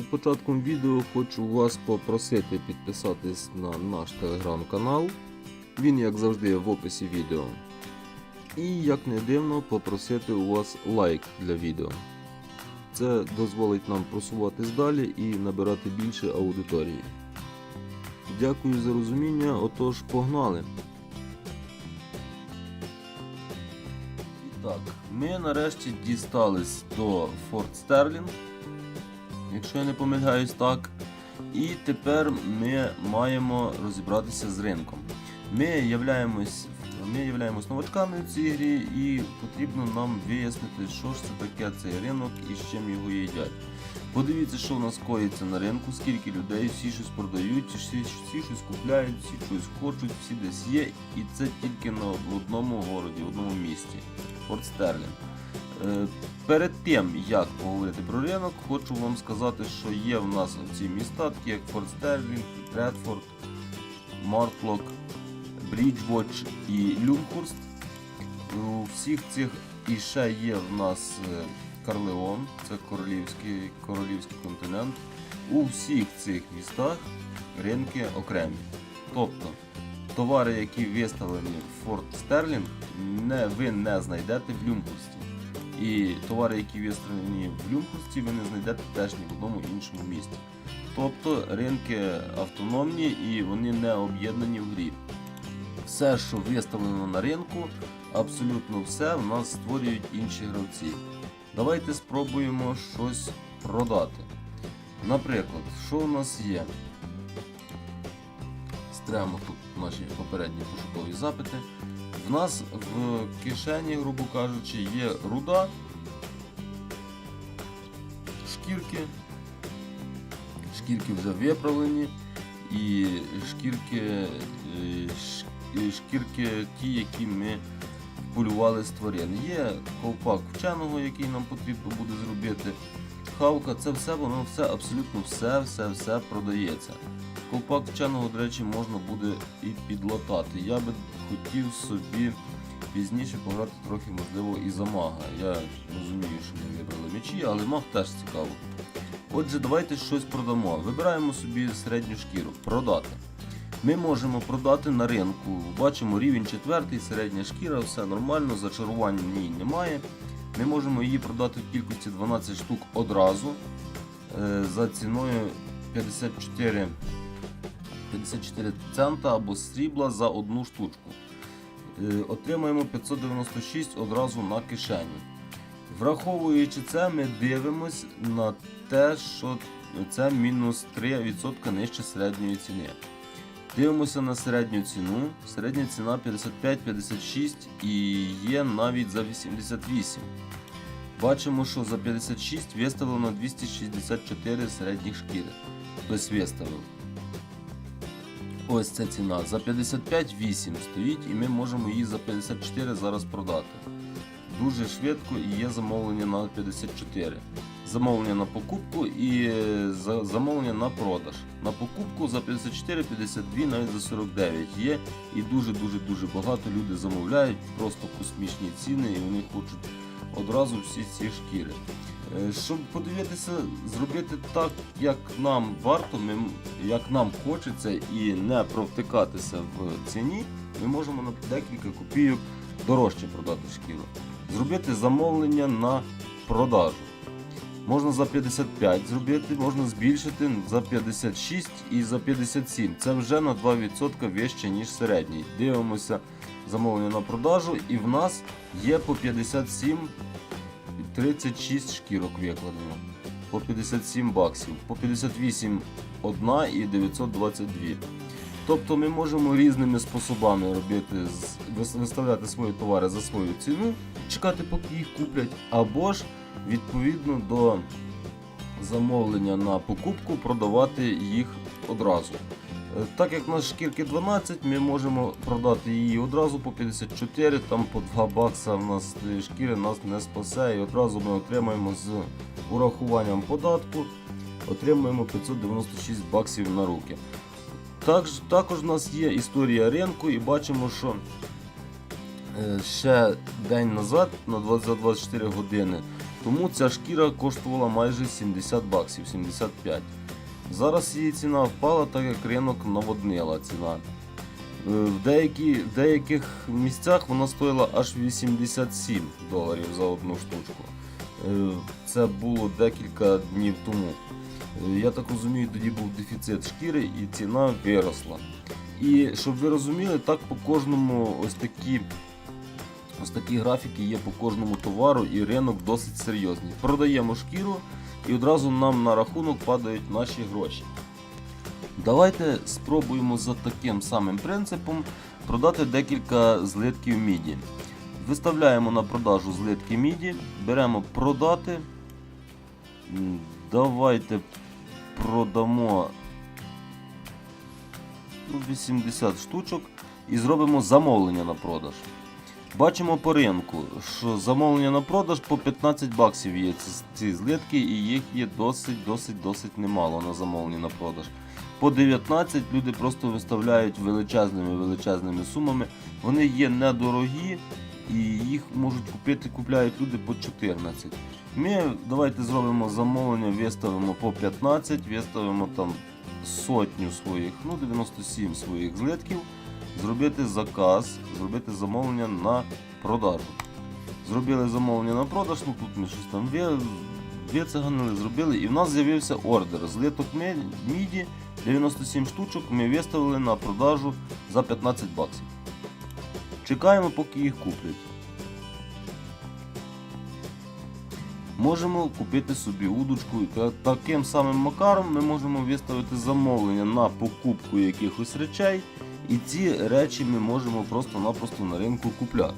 Перед початком відео хочу вас попросити підписатись на наш телеграм-канал. Він, як завжди, в описі відео. І, як не дивно, попросити у вас лайк для відео. Це дозволить нам просуватись далі і набирати більше аудиторії. Дякую за розуміння, отож погнали! І так, ми нарешті дістались до Форт Стерлінг, якщо я не помиляюсь так. І тепер ми маємо розібратися з ринком. Ми являємось, ми являємось новачками в цій грі і потрібно нам вияснити, що ж це таке цей ринок і з чим його їдять. Подивіться, що в нас коїться на ринку, скільки людей, всі щось продають, всі, всі щось купляють, всі щось хочуть, всі десь є. І це тільки на одному городі, в одному місті. Форт Стерлінг. Е, Перед тим, як поговорити про ринок, хочу вам сказати, що є в нас ці міста, такі як Форт Стерлінг, Редфорд, Мартлок, Бріджвоч і Люнхурст. У всіх цих і ще є в нас е, Карлеон, це королівський, королівський континент. У всіх цих містах ринки окремі. Тобто товари, які виставлені в Форт Стерлінг, не, ви не знайдете в Люмхурсті. І товари, які виставлені в Люмхурсті, ви не знайдете теж ні в одному іншому місті. Тобто ринки автономні і вони не об'єднані в грі. Все, що виставлено на ринку, абсолютно все в нас створюють інші гравці. Давайте спробуємо щось продати. Наприклад, що у нас є? Стремо тут наші попередні пошукові запити. В нас в кишені, грубо кажучи, є руда, шкірки. Шкірки вже виправлені, і шкірки, е, шкірки ті, які ми полювали з тварин. Є ковпак вченого, який нам потрібно буде зробити. Хавка, це все, воно все, абсолютно все, все, все продається. Ковпак вченого, до речі, можна буде і підлатати. Я би хотів собі пізніше пограти трохи, можливо, і за мага. Я розумію, що ми вибрали мечі, але маг теж цікаво. Отже, давайте щось продамо. Вибираємо собі середню шкіру. Продати. Ми можемо продати на ринку. Бачимо рівень 4, середня шкіра, все нормально, зачарувань в ній немає. Ми можемо її продати в кількості 12 штук одразу е, за ціною 54, 54 цента або срібла за одну штучку. Е, Отримаємо 596 одразу на кишені. Враховуючи це, ми дивимось на те, що це мінус 3% нижче середньої ціни. Дивимося на середню ціну. Середня ціна 55-56 і є навіть за 88. Бачимо, що за 56 виставлено 264 середніх шкіри. Хтось виставив. Ось ця ціна. За 55 8 стоїть і ми можемо її за 54 зараз продати. Дуже швидко і є замовлення на 54. Замовлення на покупку і е, замовлення на продаж. На покупку за 54, 52, навіть за 49 є. І дуже-дуже дуже багато люди замовляють, просто космічні ціни, і вони хочуть одразу всі ці шкіри. Е, Щоб подивитися, зробити так, як нам варто, ми, як нам хочеться, і не провтикатися в ціні, ми можемо на декілька копійок дорожче продати шкіру. Зробити замовлення на продажу. Можна за 55 зробити, можна збільшити за 56 і за 57. Це вже на 2% вище, ніж середній. Дивимося замовлення на продажу, і в нас є по 57 і 36 шкірок викладено. По 57 баксів, по 58 одна і 922. Тобто ми можемо різними способами робити, виставляти свої товари за свою ціну, чекати, поки їх куплять, або ж відповідно до замовлення на покупку продавати їх одразу. Е, Так як у нас шкірки 12, ми можемо продати її одразу по 54, там по 2 бакса в нас е, шкіри нас не спасе, і одразу ми отримаємо з урахуванням податку, отримаємо 596 баксів на руки. Також, також в нас є історія ринку і бачимо, що е, ще день назад на 20 24 години. Тому ця шкіра коштувала майже 70 баксів, 75. Зараз її ціна впала, так як ринок наводнила ціна. Е, В, деякі, в деяких місцях вона стоїла аж 87 доларів за одну штучку. Е, Це було декілька днів тому. Е, Я так розумію, тоді був дефіцит шкіри і ціна виросла. І щоб ви розуміли, так по кожному ось такі, ось такі графіки є по кожному товару і ринок досить серйозний. Продаємо шкіру і одразу нам на рахунок падають наші гроші. Давайте спробуємо за таким самим принципом продати декілька злитків міді. Виставляємо на продажу злитки міді, беремо продати. Давайте продамо ну, 80 штучок і зробимо замовлення на продаж. Бачимо по ринку, що замовлення на продаж по 15 баксів є ці, злитки, і їх є досить, досить, досить немало на замовлення на продаж. По 19 люди просто виставляють величезними величезними сумами. Вони є недорогі і їх можуть купити, купляють люди по 14. Ми давайте зробимо замовлення, виставимо по 15, виставимо там сотню своїх, ну 97 своїх злитків, зробити заказ, зробити замовлення на продажу. Зробили замовлення на продаж, ну тут ми щось там ви- вициганили, зробили, і в нас з'явився ордер. Злиток мі- міді 97 штучок ми виставили на продажу за 15 баксів. Чекаємо, поки їх куплять. Можемо купити собі удочку таким самим макаром ми можемо виставити замовлення на покупку якихось речей, і ці речі ми можемо просто-напросто на ринку купляти.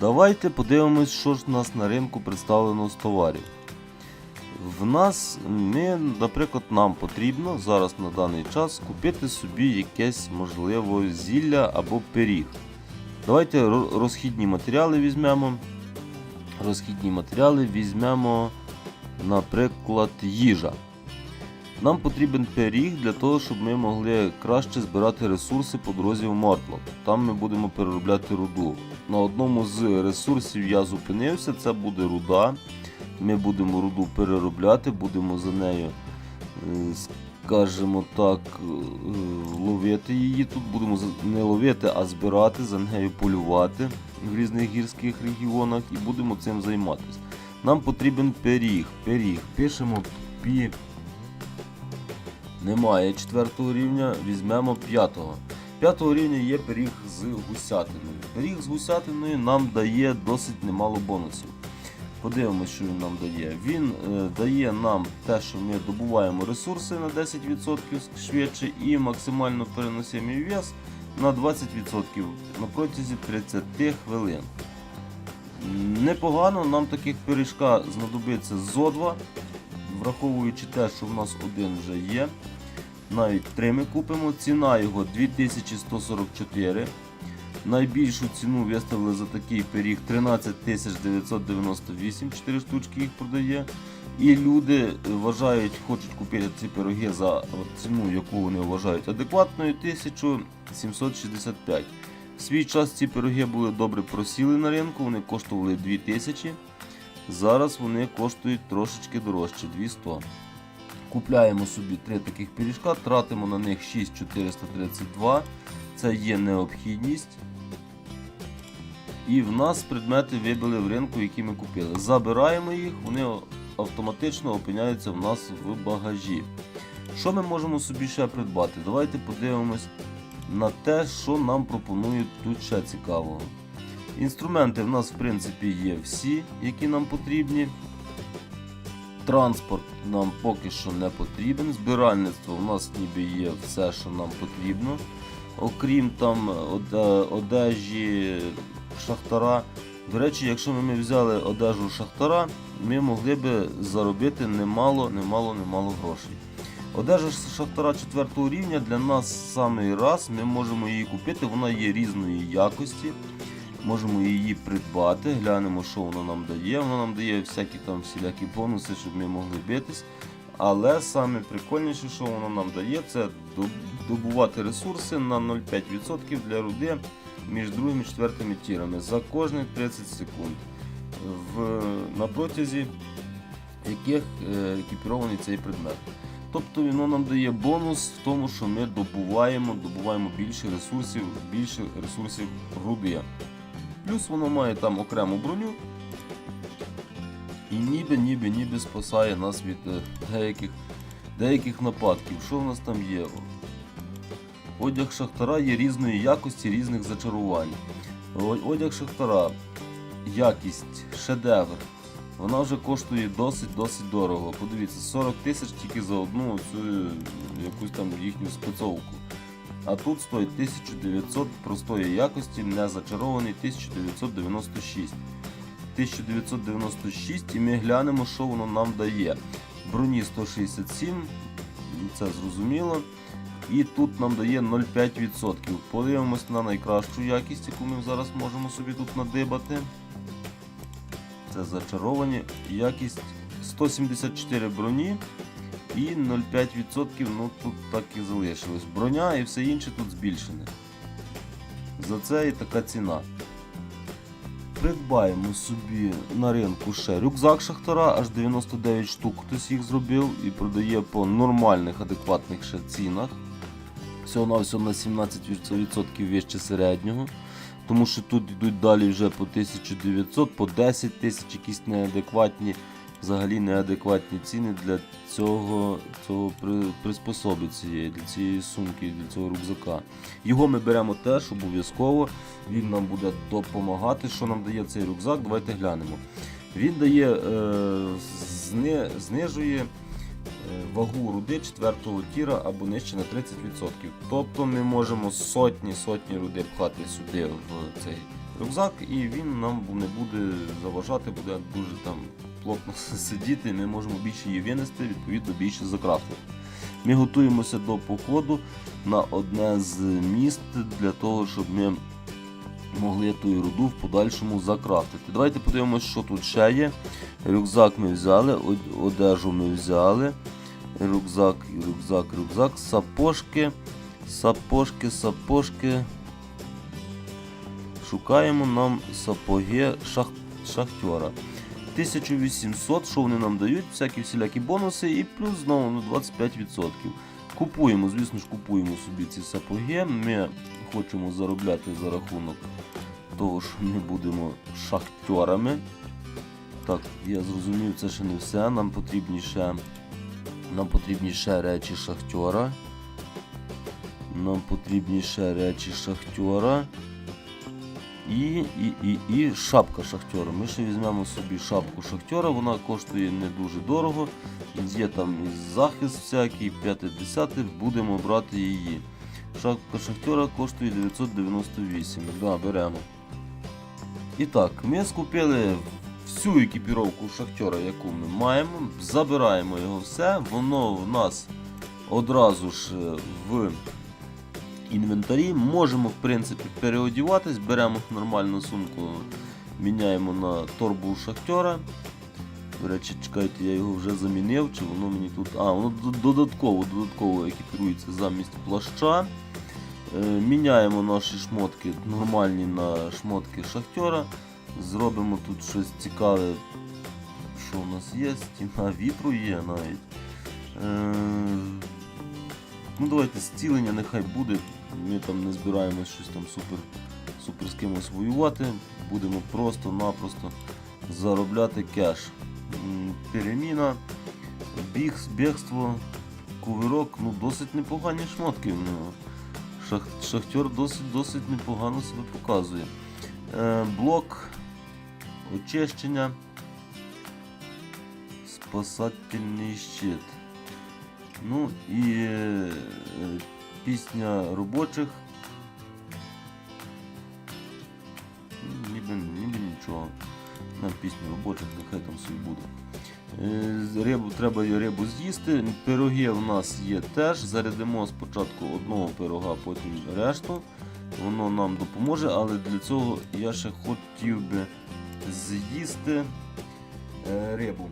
Давайте подивимось, що ж у нас на ринку представлено з товарів. В нас, ми, наприклад, нам потрібно зараз на даний час купити собі якесь можливо зілля або пиріг. Давайте розхідні матеріали візьмемо. Розхідні матеріали візьмемо, наприклад, їжа. Нам потрібен пиріг для того, щоб ми могли краще збирати ресурси по дорозі в Мортлок. Там ми будемо переробляти руду. На одному з ресурсів я зупинився, це буде руда. Ми будемо руду переробляти, будемо за нею, е, скажімо так, е, ловити її. Тут будемо не ловити, а збирати, за нею полювати в різних гірських регіонах і будемо цим займатися. Нам потрібен пиріг. Пиріг. Пишемо пі. Немає четвертого рівня, візьмемо п'ятого. П'ятого рівня є пиріг з гусятиною. Пиріг з гусятиною нам дає досить немало бонусів. Подивимося, що він нам дає. Він е, дає нам те, що ми добуваємо ресурси на 10% швидше і максимально переносимий вес на 20% на протязі 30 хвилин. Непогано, нам таких пиріжка знадобиться зо два, враховуючи те, що в нас один вже є. Навіть три ми купимо. Ціна його 2144. Найбільшу ціну виставили за такий пиріг 13 998, 4 штучки їх продає. І люди вважають, хочуть купити ці пироги за ціну, яку вони вважають адекватною, 1765. В свій час ці пироги були добре просіли на ринку, вони коштували 2000. Зараз вони коштують трошечки дорожче 200. Купляємо собі три таких пиріжка, тратимо на них 6432. Це є необхідність. І в нас предмети вибили в ринку, які ми купили. Забираємо їх, вони автоматично опиняються в нас в багажі. Що ми можемо собі ще придбати? Давайте подивимось на те, що нам пропонують тут ще цікавого. Інструменти в нас в принципі є всі, які нам потрібні. Транспорт нам поки що не потрібен. Збиральництво в нас ніби є все, що нам потрібно. Окрім там одежі шахтара. До речі, якщо ми взяли одежу шахтара, ми могли б заробити немало, немало, немало грошей. Одежа шахтара 4 рівня для нас самий раз. Ми можемо її купити, вона є різної якості. Можемо її придбати, глянемо, що воно нам дає. Воно нам дає всякі там всілякі бонуси, щоб ми могли битись. Але саме прикольніше, що воно нам дає, це добувати ресурси на 0,5% для руди між другим і четвертими тірами за кожні 30 секунд, в, на протязі яких е, екіпірований цей предмет. Тобто воно нам дає бонус в тому, що ми добуваємо, добуваємо більше ресурсів, більше ресурсів руди. Плюс воно має там окрему броню. І ніби, ніби, ніби спасає нас від е, деяких, деяких нападків. Що в нас там є? Одяг шахтара є різної якості, різних зачарувань. Одяг шахтара, якість, шедевр. Вона вже коштує досить-досить дорого. Подивіться, 40 тисяч тільки за одну цю е, якусь там їхню спецовку. А тут стоїть 1900 простої якості, не зачарований 1996. 1996 і ми глянемо, що воно нам дає. Броні 167, це зрозуміло. І тут нам дає 0,5%. Подивимось на найкращу якість, яку ми зараз можемо собі тут надибати. Це зачаровані. Якість 174 броні і 0,5%, ну тут так і залишилось. Броня і все інше тут збільшене. За це і така ціна. Придбаємо собі на ринку ще рюкзак Шахтара, аж 99 штук хтось їх зробив і продає по нормальних, адекватних ще цінах. Всього на всього на 17% вище середнього. Тому що тут йдуть далі вже по 1900, по 10 тисяч, якісь неадекватні, взагалі неадекватні ціни для цього, цього при, приспособи цієї, для цієї сумки, для цього рюкзака. Його ми беремо теж обов'язково. Він нам буде допомагати. Що нам дає цей рюкзак? Давайте глянемо. Він дає, е, зни, знижує е, вагу руди 4 тіра або нижче на 30%. Тобто ми можемо сотні сотні руди пхати сюди в цей рюкзак, і він нам не буде заважати, буде дуже там плотно сидіти. Ми можемо більше її винести, відповідно більше закрафтити. Ми готуємося до походу на одне з міст для того, щоб ми могли ту руду в подальшому закрафтити. Давайте подивимося, що тут ще є. Рюкзак ми взяли, одежу ми взяли. Рюкзак, рюкзак, рюкзак, сапожки, сапожки, сапожки. Шукаємо нам сапоги шах... шахтера. 1800, що вони нам дають, всякі всілякі бонуси і плюс знову ну, 25%. Купуємо, звісно ж, купуємо собі ці сапоги. Ми хочемо заробляти за рахунок того, що ми будемо шахтерами. Так, я зрозумів, це ще не все. Нам потрібні ще, нам потрібні ще речі шахтера. Нам потрібні ще речі шахтера. І, і, і, і шапка шахтера. Ми ще візьмемо собі шапку шахтера, вона коштує не дуже дорого. Є там захист всякий, 50 будемо брати її. Шапка шахтера коштує 998. Да, беремо. І так, ми скупили всю екіпіровку шахтера, яку ми маємо. Забираємо його все. Воно в нас одразу ж е, в інвентарі. Можемо, в принципі, переодіватись, беремо нормальну сумку, міняємо на торбу шахтера. До речі, чекайте, я його вже замінив, чи воно мені тут. А, воно додатково, додатково екіпірується замість плаща. Е, Міняємо наші шмотки нормальні на шмотки шахтера. Зробимо тут щось цікаве. Що у нас є? Стіна вітру є навіть. Е, Ну давайте зцілення нехай буде. Ми там не збираємось щось там супер, супер з кимось воювати. Будемо просто-напросто заробляти кеш. Переміна, біг, бігство, кувирок, ну досить непогані шмотки. Ну, шах, шахтер досить, досить непогано себе показує. Е, блок, очищення, спасательний щит. Ну і е, пісня робочих. Ну, Ніби, ніби нічого. На пісню робочих, нехай там собі буде. Е, Рибу, треба рибу з'їсти. Пироги у нас є теж. Зарядимо спочатку одного пирога, потім решту. Воно нам допоможе, але для цього я ще хотів би з'їсти е, рибу.